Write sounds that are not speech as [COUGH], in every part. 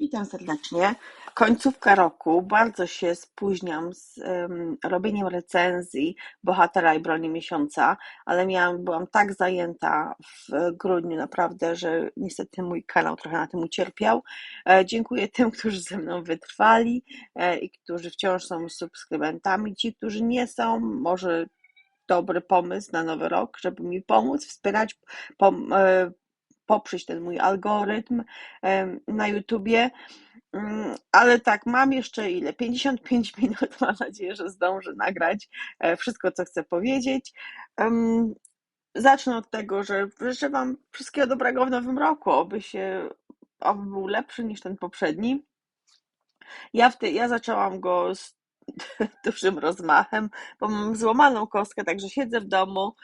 Witam serdecznie. Końcówka roku. Bardzo się spóźniam z em, robieniem recenzji bohatera i broni miesiąca, ale miałam, byłam tak zajęta w grudniu naprawdę, że niestety mój kanał trochę na tym ucierpiał. E, dziękuję tym, którzy ze mną wytrwali e, i którzy wciąż są subskrybentami. Ci, którzy nie są, może dobry pomysł na nowy rok, żeby mi pomóc, wspierać, pom, e, poprzeć ten mój algorytm na YouTubie. Mm, Ale tak, mam jeszcze ile? 55 [LAUGHS] minut. Mam nadzieję, że zdążę nagrać e, wszystko, co chcę powiedzieć. Zacznę od tego, że życzę Wam wszystkiego dobrego w nowym roku, oby się, oby był lepszy niż ten poprzedni. Ja, w tej, ja zaczęłam go z [LAUGHS] dużym rozmachem, bo mam złamaną kostkę, także siedzę w domu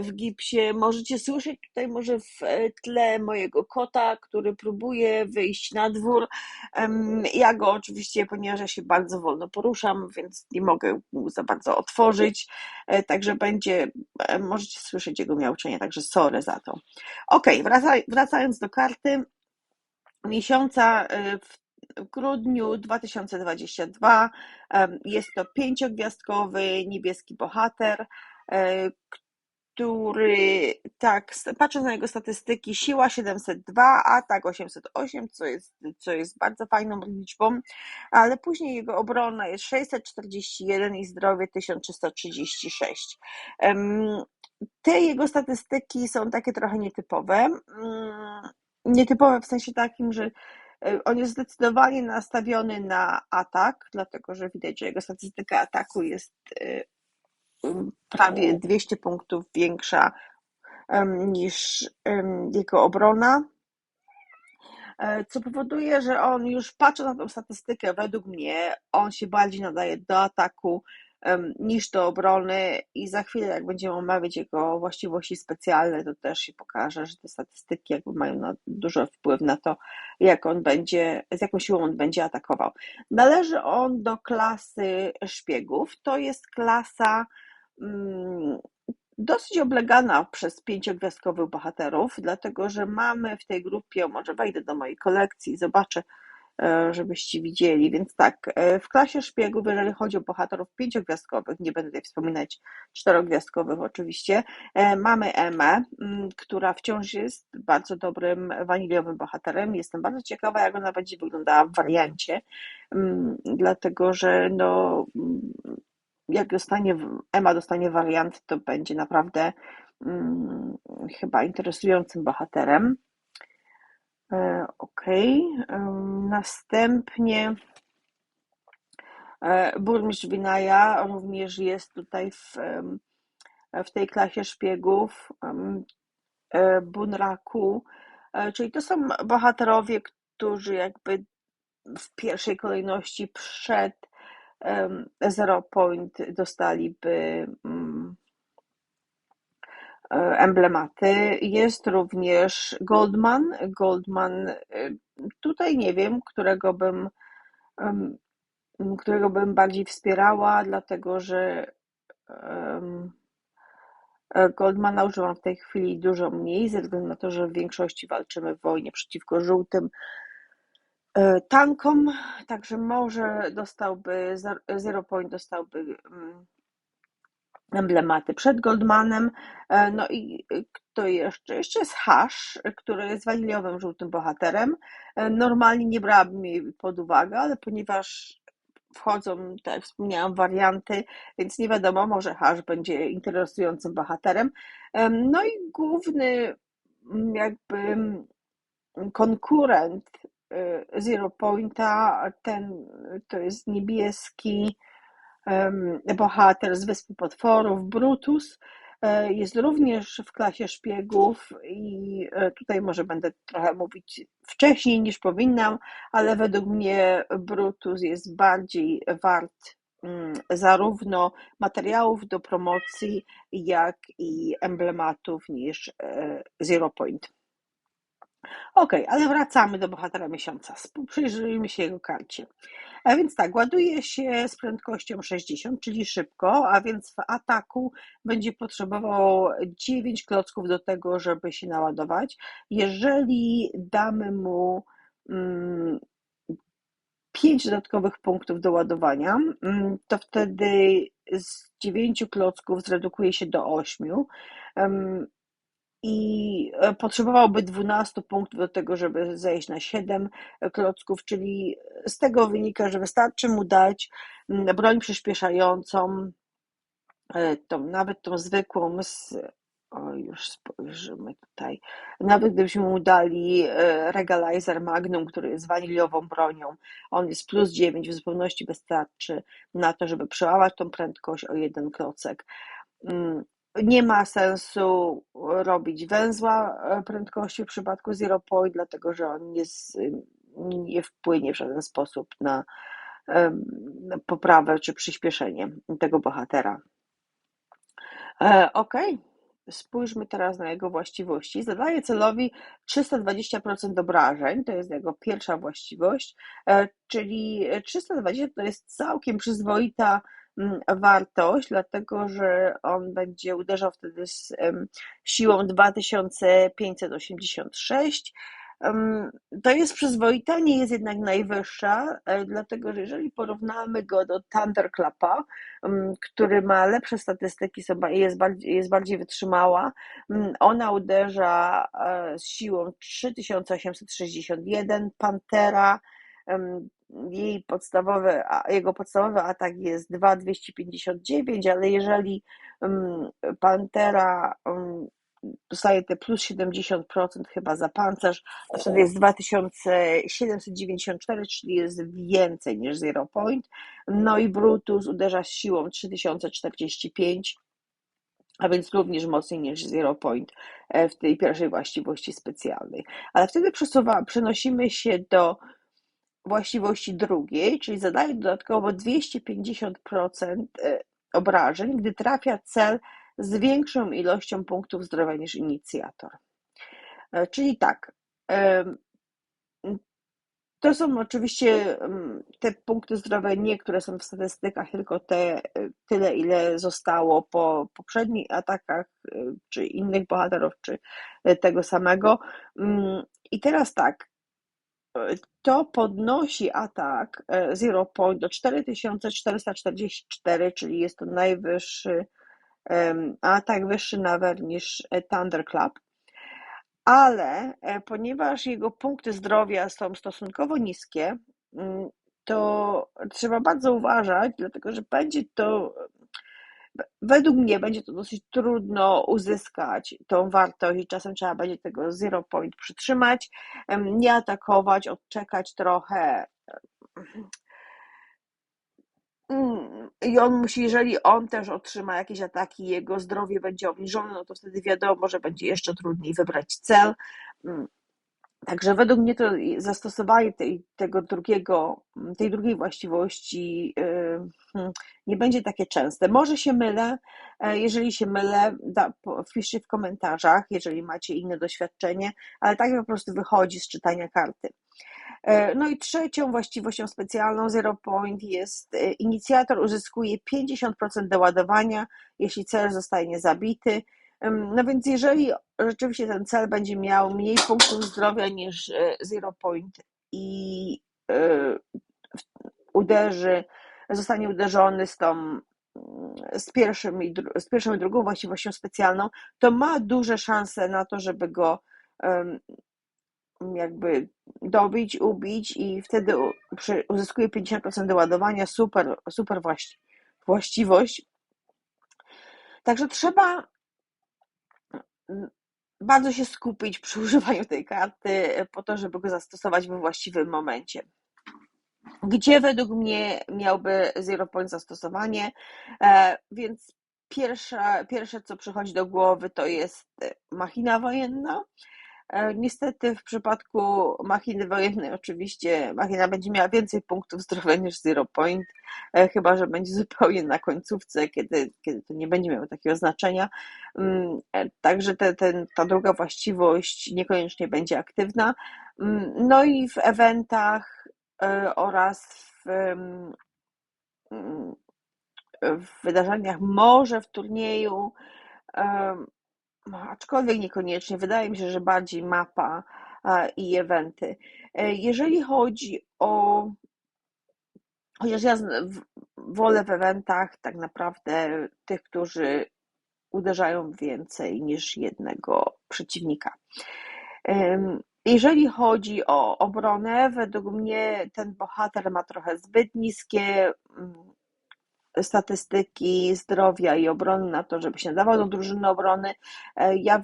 w gipsie. Możecie słyszeć tutaj może w e, tle mojego kota, który próbuje wyjść na dwór. Ja go oczywiście, ponieważ ja się bardzo wolno poruszam, więc nie mogę mu za bardzo otworzyć, e, także będzie, e, możecie słyszeć jego miauczenie, także sorry za to. Ok, wraca- wracając do karty miesiąca w w grudniu 2022 em, jest to pięciogwiazdkowy niebieski bohater, który, tak, patrząc na jego statystyki, siła 702, atak 808, co jest, co jest bardzo fajną liczbą, ale później jego obrona jest 641 i zdrowie 1336. Em, Te jego statystyki są takie trochę nietypowe. Mm, Nietypowe w sensie takim, że e, on jest zdecydowanie nastawiony na atak, dlatego że widać, że jego statystyka ataku jest e, prawie 200 punktów większa niż jego obrona, e, co powoduje, że on już patrząc na tą statystykę, według mnie, on się bardziej nadaje do ataku niż do obrony i za chwilę, jak będziemy omawiać jego właściwości specjalne, to też się pokaże, że te statystyki jakby mają duży wpływ na to, jak on będzie, z jaką siłą on będzie atakował. Należy on do klasy szpiegów. To jest klasa dosyć oblegana przez pięciogwiazdkowych bohaterów, dlatego że mamy w tej grupie, może wejdę do mojej kolekcji i zobaczę, e, żebyście widzieli. Więc tak, e, w klasie szpiegów, jeżeli chodzi o bohaterów pięciogwiazdkowych, nie będę tutaj wspominać czterogwiazdkowych oczywiście, e, mamy Emę, mm, która wciąż jest bardzo dobrym waniliowym bohaterem. Jestem bardzo ciekawa, jak ona będzie wyglądała w wariancie, mm, dlatego że no, mm, jak dostanie, Ema dostanie wariant, to będzie naprawdę mm, chyba interesującym bohaterem. E. Em, Następnie e, burmistrz Winaja również jest tutaj w, w tej klasie szpiegów e, Bunraku, E, czyli to są bohaterowie, którzy jakby w pierwszej kolejności przed Zero Point dostaliby mm, e, emblematy. Jest również Goldman. Goldman, e, tutaj nie wiem, którego bym, którego bym bardziej wspierała, dlatego że e, Goldmana używam w tej chwili dużo mniej, ze względu na to, że w większości walczymy w wojnie przeciwko żółtym tankom, także może dostałby, Zero Point dostałby mm, emblematy przed Goldmanem. E, No i e, kto jeszcze? Jeszcze jest Hash, który jest waniliowym żółtym bohaterem. E, Normalnie nie brałabym jej pod uwagę, ale ponieważ wchodzą, tak jak wspomniałam, warianty, więc nie wiadomo, może Hash będzie interesującym bohaterem. Em, No i główny jakby konkurent Zero Pointa, ten to jest niebieski bohater z Wyspy Potworów, Brutus. E, Jest również w klasie szpiegów i e, tutaj może będę trochę mówić wcześniej niż powinnam, ale według mnie Brutus jest bardziej wart mm, zarówno materiałów do promocji, jak i emblematów niż e, Zero Point. Okej, ale wracamy do bohatera miesiąca. Przyjrzyjmy się jego karcie. A więc tak, ładuje się z prędkością 60, czyli szybko, a więc w ataku będzie potrzebował 9 klocków do tego, żeby się naładować. Jeżeli damy mu mm, pięć dodatkowych punktów do ładowania, mm, to wtedy z dziewięciu klocków zredukuje się do ośmiu i e, potrzebowałby 12 punktów do tego, żeby zejść na 7 klocków, czyli z tego wynika, że wystarczy mu dać mm, broń przyspieszającą, e, tą, nawet tą zwykłą z o, już spojrzymy tutaj. Nawet gdybyśmy mu dali e, Regalizer Magnum, który jest waniliową bronią, on jest plus 9, w zupełności wystarczy na to, żeby przełamać tą prędkość o jeden klocek. Nie ma sensu robić węzła e, prędkości w przypadku Zero Point, dlatego że on nie, nie wpłynie w żaden sposób na, na poprawę czy przyspieszenie tego bohatera. E, ok, spójrzmy teraz na jego właściwości. Zadaje celowi 320% obrażeń, to jest jego pierwsza właściwość, e, czyli 320 to jest całkiem przyzwoita wartość, dlatego że on będzie uderzał wtedy z siłą 2586. To jest przyzwoita, nie jest jednak najwyższa, e, dlatego że jeżeli porównamy go do Thunderclapa, który ma lepsze statystyki, jest bardziej, jest bardziej wytrzymała, ona uderza e, z siłą 3861, Pantera jej podstawowy, jego podstawowy atak jest 2,259, ale jeżeli Pantera dostaje te plus 70% chyba za pancerz, to wtedy jest 2794, czyli jest więcej niż Zero Point. No i Brutus uderza z siłą 3045, a więc również mocniej niż Zero Point e, w tej pierwszej właściwości specjalnej. Ale wtedy przesuwa, przenosimy się do właściwości drugiej, czyli zadaje dodatkowo 250% e, obrażeń, gdy trafia cel z większą ilością punktów zdrowia niż inicjator. E, czyli tak, to są oczywiście te punkty zdrowia, nie które są w statystykach, tylko te e, tyle, ile zostało po poprzednich atakach, czy innych bohaterów, czy tego samego. Mm, I teraz tak, to podnosi atak e, Zero Point do 4444, czyli jest to najwyższy atak, wyższy nawet niż e, Thunderclap. Ale e, ponieważ jego punkty zdrowia są stosunkowo niskie, mm, to trzeba bardzo uważać, dlatego że będzie to Według mnie będzie to dosyć trudno uzyskać tą wartość i czasem trzeba będzie tego zero point przytrzymać, nie atakować, odczekać trochę. Mm, I on musi, jeżeli on też otrzyma jakieś ataki, jego zdrowie będzie obniżone, no to wtedy wiadomo, że będzie jeszcze trudniej wybrać cel. Także według mnie to zastosowanie tej, tego drugiego, tej drugiej właściwości yy, hmm, nie będzie takie częste. Może się mylę, e, jeżeli się mylę, da, wpiszcie w komentarzach, jeżeli macie inne doświadczenie, ale tak po prostu wychodzi z czytania karty. E, no i trzecią właściwością specjalną Zero Point jest e, inicjator uzyskuje 50% doładowania, jeśli cel zostaje zabity. No więc jeżeli rzeczywiście ten cel będzie miał mniej punktów zdrowia niż e, Zero Point i e, uderzy, zostanie uderzony z tą z, pierwszym i, z pierwszą i drugą właściwością specjalną, to ma duże szanse na to, żeby go jakby dobić, ubić i wtedy uzyskuje 50% doładowania, super, super właściwość. Także trzeba bardzo się skupić przy [LAUGHS] używaniu tej karty po to, żeby go zastosować we właściwym momencie. Gdzie według mnie miałby Zero Point zastosowanie? E, więc pierwsze, pierwsze, co przychodzi do głowy, to jest machina wojenna. E, niestety w przypadku machiny wojennej oczywiście machina będzie miała więcej punktów zdrowia niż Zero Point, e, chyba że będzie zupełnie na końcówce, kiedy, kiedy to nie będzie miało takiego znaczenia. Mm, e, także te, te, ta druga właściwość niekoniecznie będzie aktywna. Mm, no i w eventach oraz w, mm, w wydarzeniach, może w turnieju, aczkolwiek niekoniecznie. Wydaje mi się, że bardziej mapa i eventy. Jeżeli chodzi o Chociaż ja wolę w eventach tak naprawdę tych, którzy uderzają więcej niż jednego przeciwnika. Jeżeli chodzi o obronę, według mnie ten bohater ma trochę zbyt niskie mm, statystyki zdrowia i obrony na to, żeby się nadawał do drużyny obrony. E, ja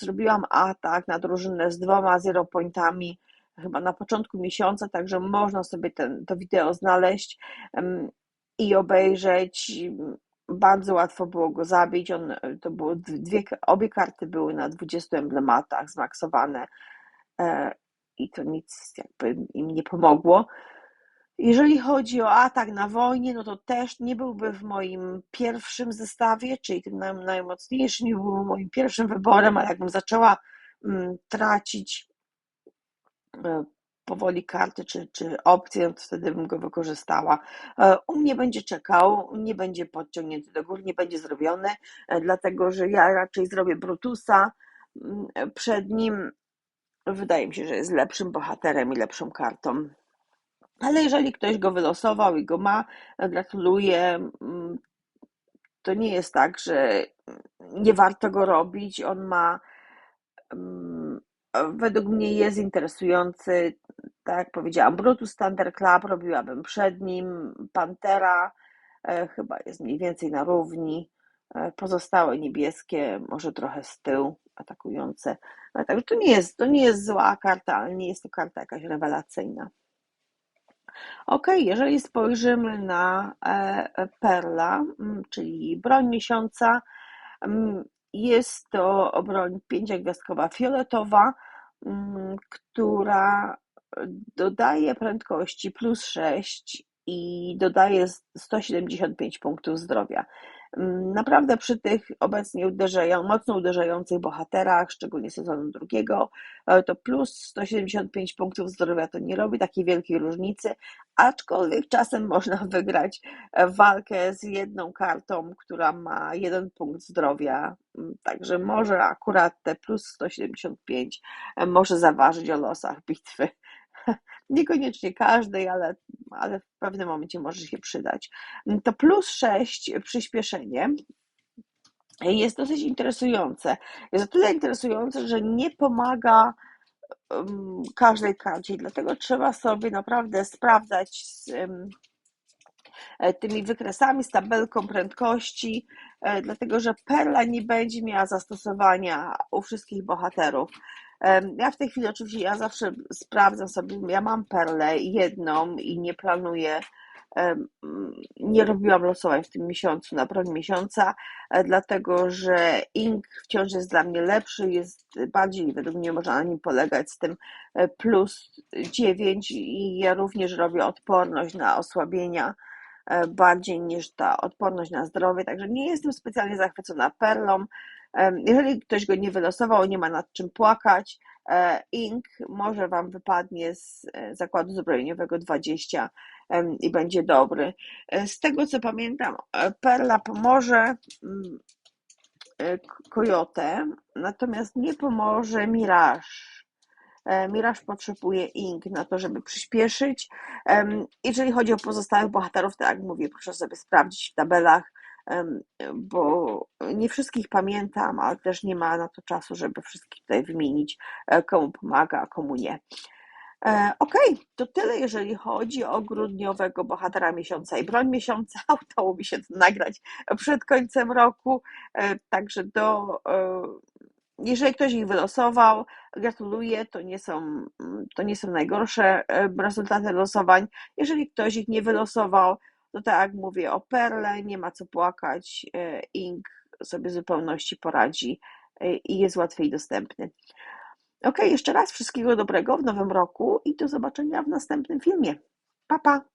zrobiłam atak na drużynę z dwoma zero pointami chyba na początku miesiąca, także można sobie ten, to wideo znaleźć i obejrzeć. Bardzo łatwo było go zabić. On, to było dwie, obie karty były na 20 emblematach zmaksowane e, i to nic jakby im nie pomogło. Jeżeli chodzi o atak na wojnie, no to też nie byłby w moim pierwszym zestawie, czyli tym najmocniejszym, nie był moim pierwszym wyborem, ale jakbym zaczęła mm, tracić e, powoli karty czy, czy opcję, to wtedy bym go wykorzystała. E, u mnie będzie czekał, nie będzie podciągnięty do góry, nie będzie zrobiony, e, dlatego że ja raczej zrobię Brutusa mm, przed nim. Wydaje mi się, że jest lepszym bohaterem i lepszą kartą. Ale jeżeli ktoś go wylosował i go ma, gratuluję. Mm, to nie jest tak, że nie warto go robić. On ma mm, według mnie jest interesujący, tak jak powiedziałam, Brutus Thunder Club, robiłabym przed nim, Pantera e, chyba jest mniej więcej na równi, e, pozostałe niebieskie, może trochę z tyłu atakujące, e, także to nie jest, to nie jest zła karta, ale nie jest to karta jakaś rewelacyjna. Ok, jeżeli spojrzymy na Perla, mm, czyli broń miesiąca, mm, jest to broń pięciogwiazdkowa fioletowa, mm, która dodaje prędkości plus 6 i dodaje 175 punktów zdrowia. Mm, naprawdę przy tych obecnie uderzają, mocno uderzających bohaterach, szczególnie sezonu drugiego, e, to plus 175 punktów zdrowia to nie robi takiej wielkiej różnicy, aczkolwiek czasem można [LAUGHS] wygrać e, walkę z jedną kartą, która ma jeden punkt zdrowia, mm, także może akurat te plus 175 e, może zaważyć o losach bitwy. [LAUGHS] Niekoniecznie każdej, ale, ale w pewnym momencie może się przydać. To plus 6 przyspieszenie jest dosyć interesujące. Jest o tyle interesujące, że nie pomaga każdej karcie, dlatego trzeba sobie naprawdę sprawdzać z e, tymi wykresami, z tabelką prędkości, e, dlatego że perla nie będzie miała zastosowania u wszystkich bohaterów. Ja w tej chwili oczywiście ja zawsze sprawdzam sobie, ja mam perlę jedną i nie planuję, nie robiłam losowań w tym miesiącu, na broń miesiąca, e, dlatego że ink wciąż jest dla mnie lepszy, jest bardziej, według mnie można na nim polegać z tym e, plus 9 i ja również robię odporność na osłabienia e, bardziej niż ta odporność na zdrowie, także nie jestem specjalnie zachwycona perlą, jeżeli ktoś go nie wylosował, nie ma nad czym płakać, e, Ink może Wam wypadnie z e, zakładu zbrojeniowego 20 i będzie dobry. E, z tego co pamiętam, Perla pomoże mm, Coyote, natomiast nie pomoże Mirage. Mirage potrzebuje ink na to, żeby przyspieszyć. Jeżeli chodzi o pozostałych bohaterów, tak jak mówię, proszę sobie sprawdzić w tabelach bo nie wszystkich pamiętam, ale też nie ma na to czasu, żeby wszystkich tutaj wymienić, e, komu pomaga, a komu nie. E, ok, to tyle, jeżeli chodzi o grudniowego bohatera miesiąca i broń miesiąca. [LAUGHS] Udało mi się to nagrać przed końcem roku, e, także do. Jeżeli ktoś ich wylosował, gratuluję, to nie są, to nie są najgorsze rezultaty losowań. Jeżeli ktoś ich nie wylosował, to tak jak mówię o Perle, nie ma co płakać, e, Ink sobie w zupełności poradzi e, i jest łatwiej dostępny. Ok, jeszcze raz wszystkiego dobrego w nowym roku i do zobaczenia w następnym filmie. Pa, pa!